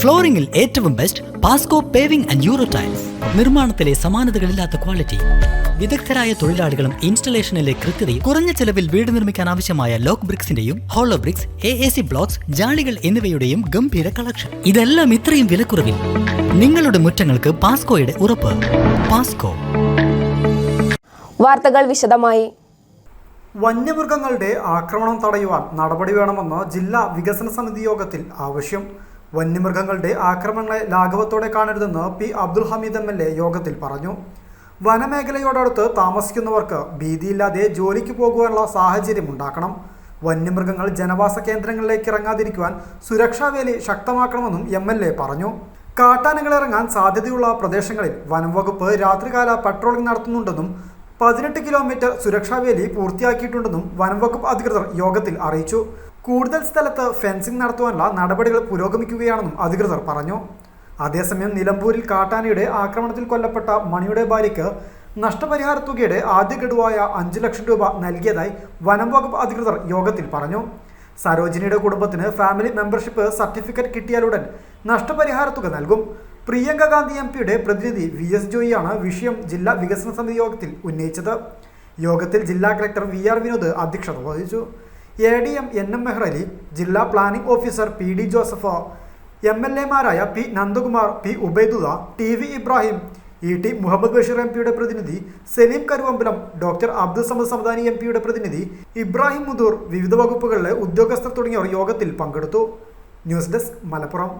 ഫ്ലോറിംഗിൽ ഏറ്റവും best Pasco paving and Euro tiles നിർമ്മാണത്തിലെ സമാനതകളില്ലാത്ത ക്വാളിറ്റി വിദഗ്ധരായ തൊഴിലാളികളും ഇൻസ്റ്റലേഷനിലെ കൃത്യതയും കുറഞ്ഞ ചെലവിൽ വീട് നിർമ്മിക്കാൻ ആവശ്യമായ lock ബ്രിക്സിന്റെയും hollow bricks A A C blocks ജാളികൾ എന്നിവയുടെയും ഗംഭീര കളക്ഷൻ ഇതെല്ലാം ഇത്രയും വിലക്കുറവിൽ. നിങ്ങളുടെ മുറ്റങ്ങൾക്ക് പാസ്കോയുടെ ഉറപ്പ്. പാസ്കോ വാർത്തകൾ വിശദമായി. വന്യമൃഗങ്ങളുടെ ആക്രമണം തടയുവാൻ നടപടി വേണമെന്ന് ജില്ലാ വികസന സമിതി യോഗത്തിൽ ആവശ്യം. വന്യമൃഗങ്ങളുടെ ആക്രമണങ്ങളെ ലാഘവത്തോടെ കാണരുതെന്ന് P Abdul Hameed M L A യോഗത്തിൽ പറഞ്ഞു. വനമേഖലയോടടുത്ത് താമസിക്കുന്നവർക്ക് ഭീതിയില്ലാതെ ജോലിക്ക് പോകുവാനുള്ള സാഹചര്യം ഉണ്ടാക്കണം. വന്യമൃഗങ്ങൾ ജനവാസ കേന്ദ്രങ്ങളിലേക്ക് ഇറങ്ങാതിരിക്കുവാൻ സുരക്ഷാവേലി ശക്തമാക്കണമെന്നും എം എൽ എ പറഞ്ഞു. കാട്ടാനകളിറങ്ങാൻ സാധ്യതയുള്ള പ്രദേശങ്ങളിൽ വനംവകുപ്പ് രാത്രികാല പട്രോളിംഗ് നടത്തുന്നുണ്ടെന്നും പതിനെട്ട് കിലോമീറ്റർ സുരക്ഷാവേലി പൂർത്തിയാക്കിയിട്ടുണ്ടെന്നും വനംവകുപ്പ് അധികൃതർ യോഗത്തിൽ അറിയിച്ചു. കൂടുതൽ സ്ഥലത്ത് ഫെൻസിംഗ് നടത്തുവാനുള്ള നടപടികൾ പുരോഗമിക്കുകയാണെന്നും അധികൃതർ പറഞ്ഞു. അതേസമയം നിലമ്പൂരിൽ കാട്ടാനയുടെ ആക്രമണത്തിൽ കൊല്ലപ്പെട്ട മണിയുടെ ഭാര്യയ്ക്ക് നഷ്ടപരിഹാര തുകയുടെ ആദ്യ ഗഡുവായ അഞ്ച് ലക്ഷം രൂപ നൽകിയതായി വനം വകുപ്പ് അധികൃതർ യോഗത്തിൽ പറഞ്ഞു. സരോജിനിയുടെ കുടുംബത്തിന് ഫാമിലി മെമ്പർഷിപ്പ് സർട്ടിഫിക്കറ്റ് കിട്ടിയാലുടൻ നഷ്ടപരിഹാര തുക നൽകും. പ്രിയങ്ക ഗാന്ധി എം പിയുടെ പ്രതിനിധി വി എസ് ജോയിയാണ് വിഷയം ജില്ലാ വികസന സമിതി യോഗത്തിൽ ഉന്നയിച്ചത്. യോഗത്തിൽ ജില്ലാ കളക്ടർ വി ആർ വിനോദ് അധ്യക്ഷത വഹിച്ചു. A D M N M Mehrali ജില്ലാ planning officer P D Joseph M L എമാരായ P Nandakumar P Ubaidulla T V Ibrahim E T Muhammad Basheer M പിയുടെ പ്രതിനിധി സലീം കരുവമ്പലം ഡോക്ടർ അബ്ദുൾ സമദ് സമദാനി എം പിയുടെ പ്രതിനിധി ഇബ്രാഹിം മുദൂർ വിവിധ വകുപ്പുകളിലെ ഉദ്യോഗസ്ഥർ തുടങ്ങിയവർ യോഗത്തിൽ പങ്കെടുത്തു. News desk Malappuram.